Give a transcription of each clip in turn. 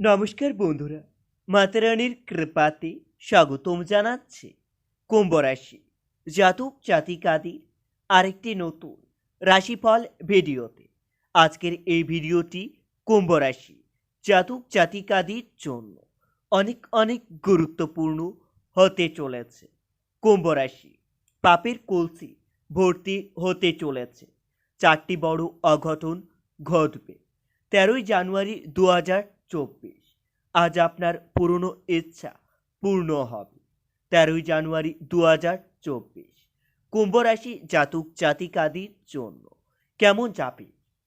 নমস্কার বন্ধুরা, মাতারানির কৃপাতে স্বাগতম জানাচ্ছে কুম্ভ রাশি জাতক জাতিকাদের আরেকটি নতুন রাশিফল ভিডিওতে। আজকের এই ভিডিওটি কুম্ভ রাশি জাতক জাতিকাদের জন্য অনেক অনেক গুরুত্বপূর্ণ হতে চলেছে। কুম্ভ রাশি পাপের কলসি ভর্তি হতে চলেছে। চারটি বড় অঘটন ঘটবে। তেরোই জানুয়ারি দু হাজার চব্বিশ। আজ আপনার পুরনো ইচ্ছা পূর্ণ হবে। তেরোই জানুয়ারি দু হাজার চব্বিশ। কুম্ভ রাশি জাতক জাতিকাদের জন্য কেমন যাবে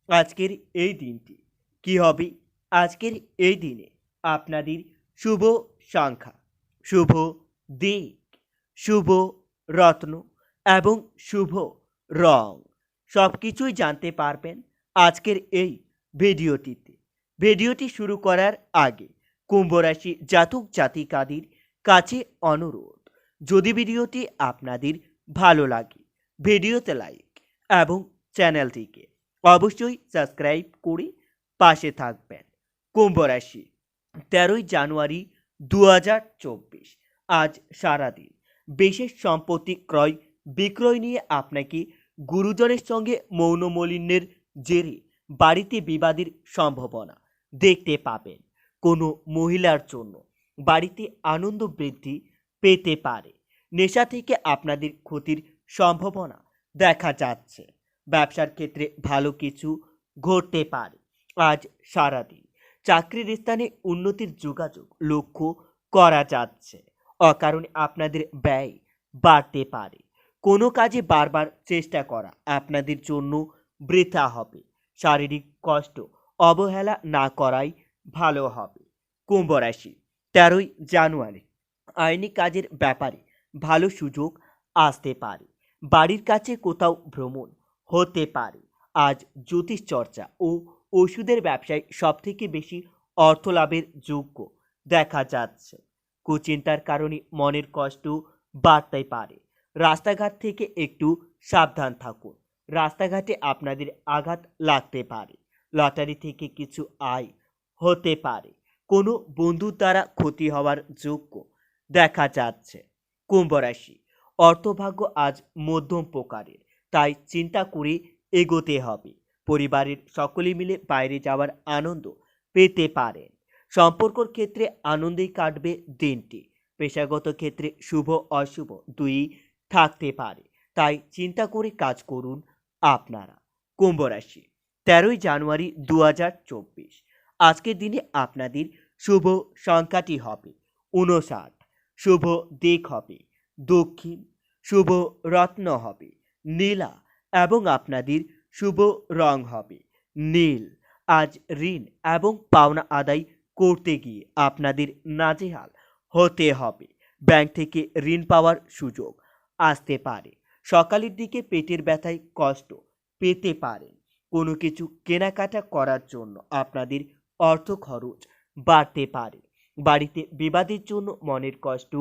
আজকের এই দিনটি? কি হবে আজকের এই দিনে? আপনাদের শুভ সংখ্যা, শুভ দিক, শুভ রত্ন এবং শুভ রং। সব কিছুই জানতে পারবেন আজকের এই ভিডিওটিতে। ভিডিওটি শুরু করার আগে কুম্ভ রাশি জাতক জাতিকাদের কাছে অনুরোধ, যদি ভিডিওটি আপনাদের ভালো লাগে, ভিডিওতে লাইক এবং চ্যানেলটিকে অবশ্যই সাবস্ক্রাইব করে পাশে থাকবেন। কুম্ভ রাশি তেরোই জানুয়ারি দু হাজার চব্বিশ, আজ সারাদিন। বিশেষ সম্পত্তি ক্রয়, বিক্রয় নিয়ে আপনাকে গুরুজনের সঙ্গে মৌনমলিন্যের জেরে বাড়িতে বিবাদের সম্ভাবনা। দেখতে পাবেন। কোনো মহিলার জন্য বাড়িতে আনন্দ বৃদ্ধি পেতে পারে। নেশা থেকে আপনাদের ক্ষতির সম্ভাবনা দেখা যাচ্ছে। ব্যবসার ক্ষেত্রে ভালো কিছু ঘটতে পারে। আজ সারাদিন চাকরির স্থানে উন্নতির যোগাযোগ লক্ষ্য করা যাচ্ছে। অকারণে আপনাদের ব্যয় বাড়তে পারে। কোনো কাজে বারবার চেষ্টা করা আপনাদের জন্য বৃথা হবে। শারীরিক কষ্ট অবহেলা না করাই ভালো হবে। কুম্ভ রাশি, তেরোই জানুয়ারি। আইনি কাজের ব্যাপারে ভালো সুযোগ আসতে পারে। বাড়ির কাছে কোথাও ভ্রমণ হতে পারে। আজ জ্যোতিষ চর্চা ও ওষুধের ব্যবসায় সবথেকে বেশি অর্থ লাভের যোগ্য দেখা যাচ্ছে। কুচিন্তার কারণে মনের কষ্ট বাড়তে পারে। রাস্তাঘাট থেকে একটু সাবধান থাকুন। রাস্তাঘাটে আপনাদের আঘাত লাগতে পারে। লটারি থেকে কিছু আয় হতে পারে। কোনো বন্ধুর দ্বারা ক্ষতি হওয়ার যোগ্য দেখা যাচ্ছে। কুম্ভ রাশি, অর্থভাগ্য আজ মধ্যম প্রকারের, তাই চিন্তা করে এগোতে হবে। পরিবারের সকলে মিলে বাইরে যাওয়ার আনন্দ পেতে পারেন। সম্পর্কর ক্ষেত্রে আনন্দেই কাটবে দিনটি। পেশাগত ক্ষেত্রে শুভ, অশুভ দুই থাকতে পারে। তাই চিন্তা করে কাজ করুন আপনারা। কুম্ভ রাশি তেরোই জানুয়ারি দু হাজার চব্বিশ। আজকের দিনে আপনাদের শুভ সংখ্যাটি হবে উনষাট শুভ দিক হবে দক্ষিণ। শুভ রত্ন হবে নীলা এবং আপনাদের শুভ রং হবে নীল। আজ ঋণ এবং পাওনা আদায় করতে গিয়ে আপনাদের নাজেহাল হতে হবে। ব্যাংক থেকে ঋণ পাওয়ার সুযোগ আসতে পারে। সকালের দিকে পেটের ব্যথায় কষ্ট পেতে পারেন। কোনো কিছু কেনাকাটা করার জন্য আপনাদের অর্থ খরচ বাড়তে পারে। বাড়িতে বিবাদের জন্য মনের কষ্ট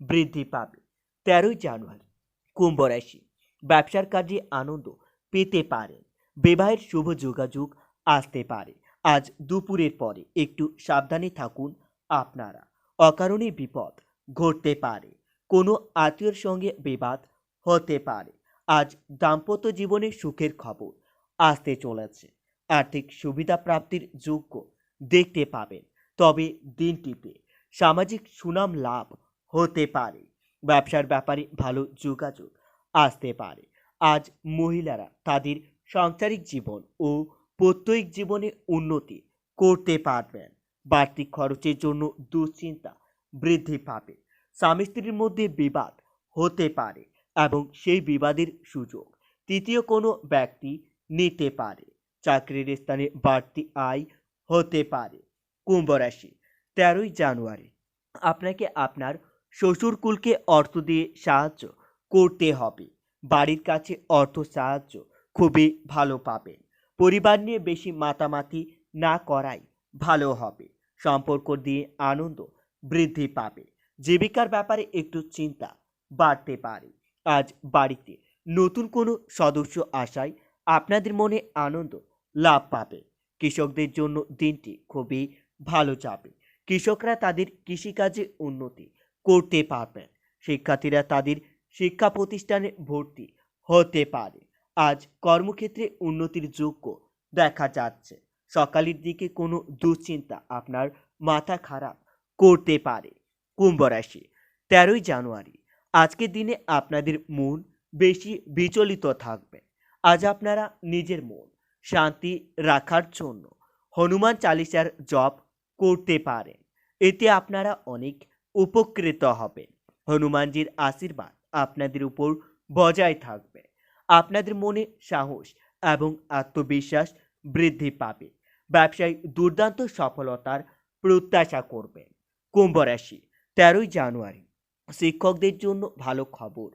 বৃদ্ধি পাবে। তেরোই জানুয়ারি, কুম্ভ রাশি। ব্যবসার কাজে আনন্দ পেতে পারেন। বিবাহের শুভ যোগাযোগ আসতে পারে। আজ দুপুরের পরে একটু সাবধানে থাকুন আপনারা। অকারণে বিপদ ঘটতে পারে। কোনো আত্মীয়র সঙ্গে বিবাদ হতে পারে। আজ দাম্পত্য জীবনে সুখের খবর। আসতে চলেছে। আর্থিক সুবিধা প্রাপ্তির যোগ্য দেখতে পাবেন। তবে দিনটিতে সামাজিক সুনাম লাভ হতে পারে। ব্যবসার ব্যাপারে ভালো যোগাযোগ আসতে পারে। আজ মহিলারা তাদের সাংসারিক জীবন ও প্রত্যয়িক জীবনে উন্নতি করতে পারবেন। বাড়তি খরচের জন্য দুশ্চিন্তা বৃদ্ধি পাবে। স্বামী স্ত্রীর মধ্যে বিবাদ হতে পারে এবং সেই বিবাদের সুযোগ। তৃতীয় কোনো ব্যক্তি নিতে পারে। চাকরির স্থানে বাড়তি আয় হতে পারে। কুম্ভ রাশি, তেরোই জানুয়ারি। আপনাকে আপনার শ্বশুরকুলকে অর্থ দিয়ে সাহায্য করতে হবে। বাড়ির কাছে অর্থ সাহায্য খুবই ভালো পাবেন। পরিবার নিয়ে বেশি মাতামাতি না করাই ভালো হবে। সম্পর্ক দিয়ে আনন্দ বৃদ্ধি পাবে। জীবিকার ব্যাপারে একটু চিন্তা বাড়তে পারে। আজ বাড়িতে নতুন কোনো সদস্য আসায় আপনাদের মনে আনন্দ লাভ পাবে। কৃষকদের জন্য দিনটি খুবই ভালো যাবে। কৃষকরা তাদের কৃষিকাজে উন্নতি করতে পারবেন। শিক্ষার্থীরা তাদের শিক্ষা প্রতিষ্ঠানে ভর্তি হতে পারে। আজ কর্মক্ষেত্রে উন্নতির যোগ্য দেখা যাচ্ছে। সকালের দিকে কোনো দুশ্চিন্তা আপনার মাথা খারাপ করতে পারে। কুম্ভ রাশি, তেরোই জানুয়ারি। আজকের দিনে আপনাদের মন বেশি বিচলিত থাকবে। আজ আপনারা নিজের মন শান্তি রাখার জন্য হনুমান চালিসার জপ করতে পারেন। এতে আপনারা অনেক উপকৃত হবেন। হনুমানজির আশীর্বাদ আপনাদের উপর বজায় থাকবে। আপনাদের মনে সাহস এবং আত্মবিশ্বাস বৃদ্ধি পাবে। ব্যবসায় দুর্দান্ত সফলতার প্রত্যাশা করবেন। কুম্ভ রাশি, তেরোই জানুয়ারি। শিক্ষকদের জন্য ভালো খবর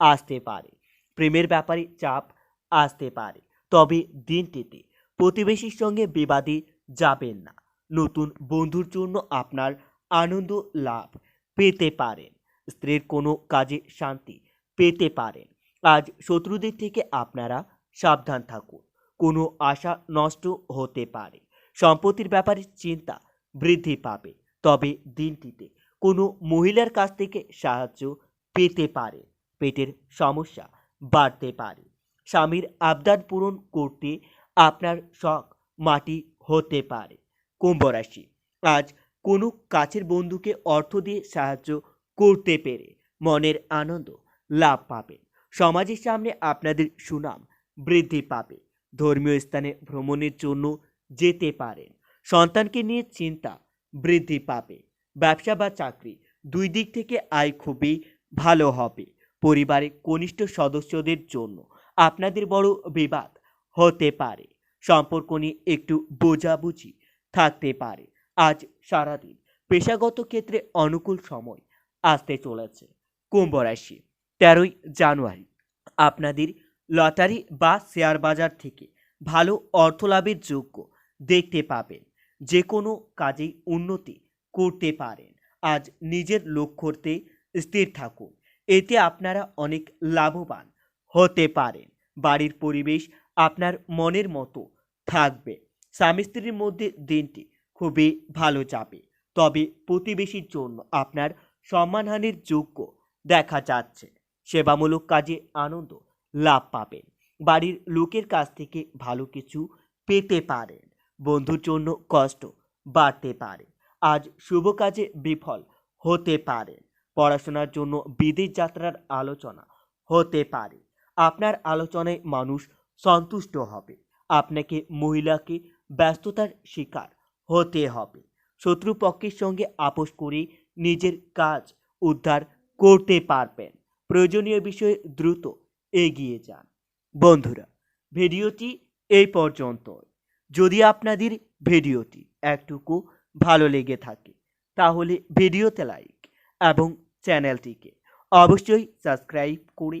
আসতে পারে। প্রেমের ব্যাপারে চাপ আসতে পারে। তবে দিনটিতে প্রতিবেশীর সঙ্গে বিবাদে যাবেন না। নতুন বন্ধুর জন্য আপনার আনন্দ লাভ পেতে পারেন। স্ত্রীর কোনো কাজে শান্তি পেতে পারেন। আজ শত্রুদের থেকে আপনারা সাবধান থাকুন। কোনো আশা নষ্ট হতে পারে। সম্পত্তির ব্যাপারে চিন্তা বৃদ্ধি পাবে। তবে দিনটিতে কোনো মহিলার কাছ থেকে সাহায্য পেতে পারে। পেটের সমস্যা বাড়তে পারে। স্বামীর আবদার পূরণ করতে আপনার শখ মাটি হতে পারে। কুম্ভ রাশি, আজ কোনো কাছের বন্ধুকে অর্থ দিয়ে সাহায্য করতে পেরে মনের আনন্দ লাভ পাবেন সমাজের সামনে আপনাদের সুনাম বৃদ্ধি পাবে। ধর্মীয় স্থানে ভ্রমণের জন্য যেতে পারেন। সন্তানকে নিয়ে চিন্তা বৃদ্ধি পাবে। ব্যবসা বা চাকরি দুই দিক থেকে আয় খুবই ভালো হবে। পরিবারের কনিষ্ঠ সদস্যদের জন্য আপনাদের বড় বিবাদ হতে পারে। সম্পর্ক নিয়ে একটু বোঝাবুঝি থাকতে পারে। আজ সারাদিন পেশাগত ক্ষেত্রে অনুকূল সময় আসতে চলেছে। কুম্ভ রাশি, তেরোই জানুয়ারি। আপনাদের লটারি বা শেয়ার বাজার থেকে ভালো অর্থ লাভের যোগ্য দেখতে পাবেন। যে কোনো কাজেই উন্নতি করতে পারেন। আজ নিজের লক্ষ্যতে স্থির থাকুন। এতে আপনারা অনেক লাভবান হতে পারেন বাড়ির পরিবেশ আপনার মনের মতো থাকবে। স্বামী স্ত্রীর মধ্যে দিনটি খুবই ভালো যাবে। তবে প্রতিবেশীর জন্য আপনার সম্মানহানির যোগ্য দেখা যাচ্ছে। সেবামূলক কাজে আনন্দ লাভ পাবেন। বাড়ির লোকের কাছ থেকে ভালো কিছু পেতে পারেন। বন্ধুর জন্য কষ্ট বাড়তে পারে। আজ শুভ কাজে বিফল হতে পারেন। পড়াশোনার জন্য বিদেশ যাত্রার আলোচনা হতে পারে। আপনার আলোচনায় মানুষ সন্তুষ্ট হবে। আপনাকে মহিলাকে ব্যস্ততার শিকার হতে হবে। শত্রুপক্ষের সঙ্গে আপোষ করে নিজের কাজ উদ্ধার করতে পারবেন। প্রয়োজনীয় বিষয়ে দ্রুত এগিয়ে যান। বন্ধুরা, ভিডিওটি এই পর্যন্ত যদি আপনাদের ভিডিওটি একটুকু ভালো লেগে থাকে, তাহলে ভিডিওতে লাইক এবং চ্যানেলটিকে অবশ্যই সাবস্ক্রাইব করে